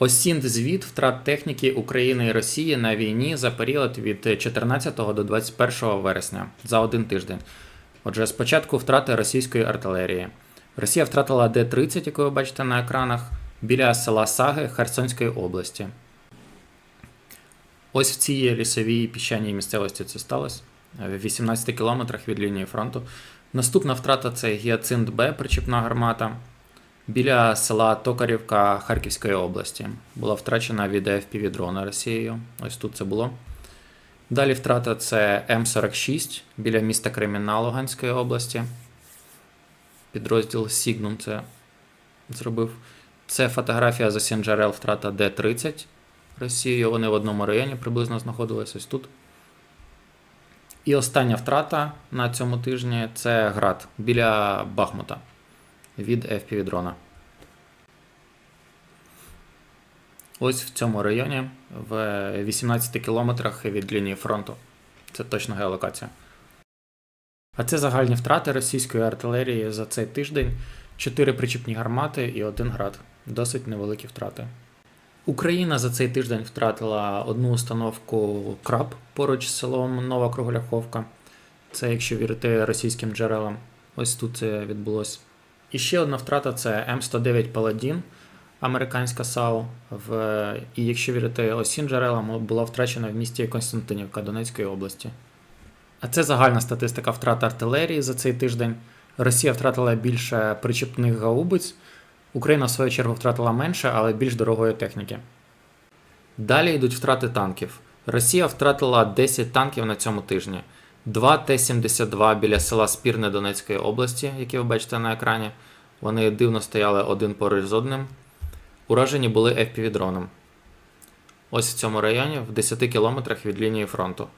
Осінт звіт втрат техніки України і Росії на війні за період від 14 до 21 вересня за один тиждень. Отже, спочатку втрати російської артилерії. Росія втратила Д-30, яку ви бачите на екранах, біля села Саги Херсонської області. Ось в цій лісовій піщаній місцевості це сталося, в 18 кілометрах від лінії фронту. Наступна втрата це Гіацинт Б, причіпна гармата. Біля села Токарівка Харківської області була втрачена від FPV дрона Росією. Ось тут це було. Далі втрата це М46 біля міста Кремінна Луганської області. Підрозділ Сігнум це зробив. Це фотографія за Сінджерел втрата Д-30 Росією. Вони в одному районі приблизно знаходились ось тут. І остання втрата на цьому тижні це град біля Бахмута від FPV дрона. Ось в цьому районі, в 18 кілометрах від лінії фронту. Це точна геолокація. А це загальні втрати російської артилерії за цей тиждень: 4 причіпні гармати і 1 град. Досить невеликі втрати. Україна за цей тиждень втратила одну установку краб поруч з селом Нова Кругляховка. Це якщо вірити російським джерелам. Ось тут це відбулося. І ще одна втрата це М109 Паладін, американська САУ. В... І якщо вірити осін джерелам, була втрачена в місті Константинівка Донецької області. А це загальна статистика втрат артилерії за цей тиждень. Росія втратила більше причепних гаубиць. Україна, в свою чергу, втратила менше, але більш дорогої техніки. Далі йдуть втрати танків. Росія втратила 10 танків на цьому тижні. 2 Т-72 біля села Спірне Донецької області, які ви бачите на екрані. Вони дивно стояли один поруч з одним. Уражені були FPV-дроном. Ось в цьому районі, в 10 кілометрах від лінії фронту.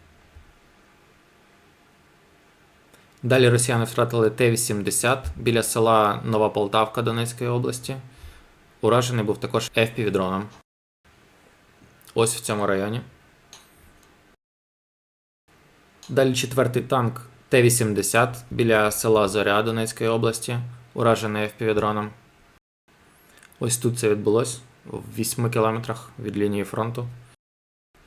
Далі росіяни втратили Т-80 біля села Нова Полтавка Донецької області. Уражений був також FPV-дроном. Ось в цьому районі. Далі четвертий танк Т-80 біля села Зоря Донецької області, уражений FPV-дроном. Ось тут це відбулося в 8 кілометрах від лінії фронту.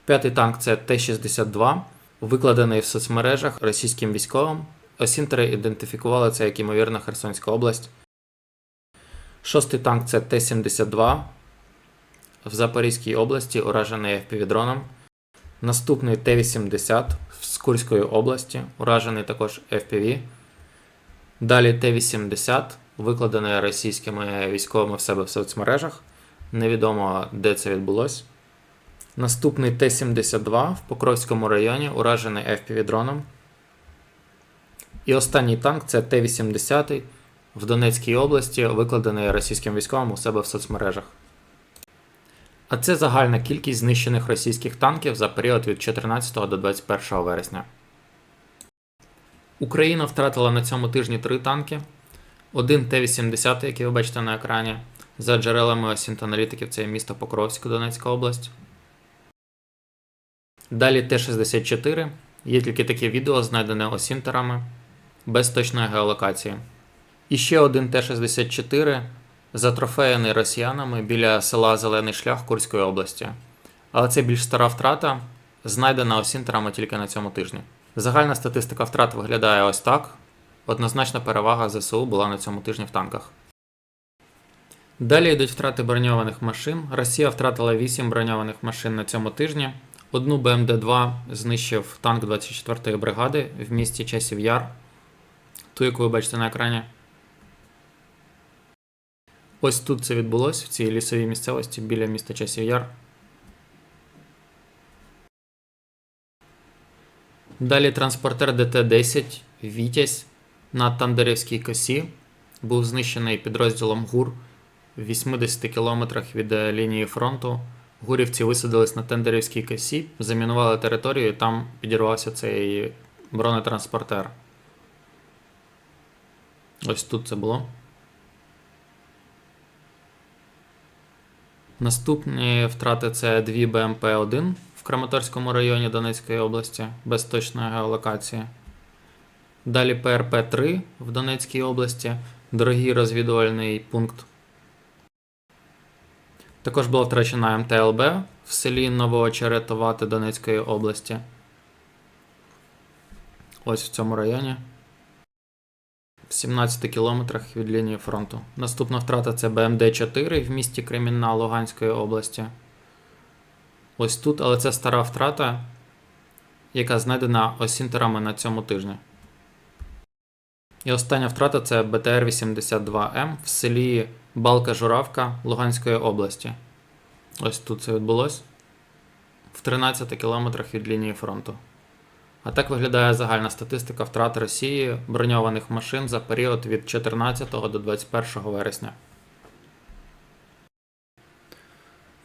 П'ятий танк це Т-62, викладений в соцмережах російським військовим. Осінтери ідентифікували це як ймовірно Херсонська область. Шостий танк це Т-72 в Запорізькій області, уражений FPV-дроном. Наступний Т-80 з Курської області, уражений також FPV. Далі Т-80, викладений російськими військовими в себе в соцмережах. Невідомо, де це відбулося. Наступний Т-72 в Покровському районі, уражений FPV-дроном. І останній танк це Т-80 в Донецькій області, викладений російським військовим у себе в соцмережах. А це загальна кількість знищених російських танків за період від 14 до 21 вересня. Україна втратила на цьому тижні три танки. Один Т-80, який ви бачите на екрані. За джерелами осінт-аналітиків, це місто Покровськ, Донецька область. Далі Т-64. Є тільки таке відео, знайдене осінтерами без точної геолокації. І ще один Т-64 затрофеєний росіянами біля села Зелений Шлях Курської області. Але це більш стара втрата, знайдена осінтерами тільки на цьому тижні. Загальна статистика втрат виглядає ось так. Однозначна перевага ЗСУ була на цьому тижні в танках. Далі йдуть втрати броньованих машин. Росія втратила 8 броньованих машин на цьому тижні. Одну БМД-2 знищив танк 24-ї бригади в місті Часів Яр, ту, яку ви бачите на екрані. Ось тут це відбулося в цій лісовій місцевості біля міста Часів Яр. Далі транспортер ДТ-10 Вітязь на Тандерівській косі був знищений підрозділом ГУР в 80 кілометрах від лінії фронту. Гурівці висадились на Тендерівській косі, замінували територію, і там підірвався цей бронетранспортер. Ось тут це було. Наступні втрати це 2 БМП-1 в Краматорському районі Донецької області без точної геолокації. Далі ПРП-3 в Донецькій області, дорогий розвідувальний пункт. Також була втрачена МТЛБ в селі Новоочеретовати Донецької області. Ось в цьому районі. В 17 кілометрах від лінії фронту. Наступна втрата це БМД-4 в місті Кремінна Луганської області. Ось тут, але це стара втрата, яка знайдена осінтерами на цьому тижні. І остання втрата це БТР-82М в селі Балка-Журавка Луганської області. Ось тут це відбулось. В 13 кілометрах від лінії фронту. А так виглядає загальна статистика втрат Росії броньованих машин за період від 14 до 21 вересня.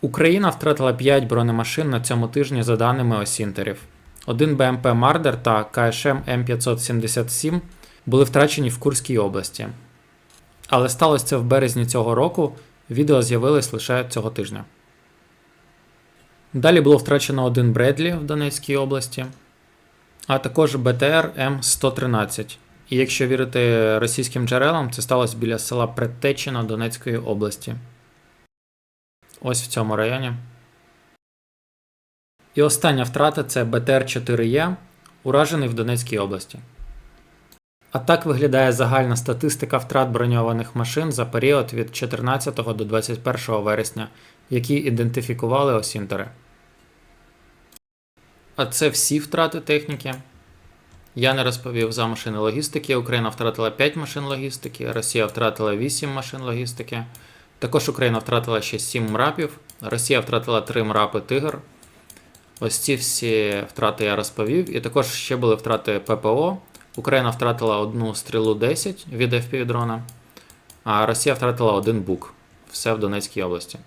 Україна втратила 5 бронемашин на цьому тижні за даними осінтерів. Один БМП Мардер та КШМ М577 були втрачені в Курській області. Але сталося це в березні цього року. Відео з'явилось лише цього тижня. Далі було втрачено один Бредлі в Донецькій області, а також БТР М113. І якщо вірити російським джерелам, це сталося біля села Предтечина Донецької області. Ось в цьому районі. І остання втрата це БТР-4Е, уражений в Донецькій області. А так виглядає загальна статистика втрат броньованих машин за період від 14 до 21 вересня, які ідентифікували осінтери. А це всі втрати техніки. Я не розповів за машини логістики. Україна втратила 5 машин логістики, Росія втратила 8 машин логістики. Також Україна втратила ще 7 мрапів, Росія втратила 3 мрапи Тигр. Ось ці всі втрати я розповів. І також ще були втрати ППО. Україна втратила одну стрілу 10 від FPV дрона, а Росія втратила один бук. Все в Донецькій області.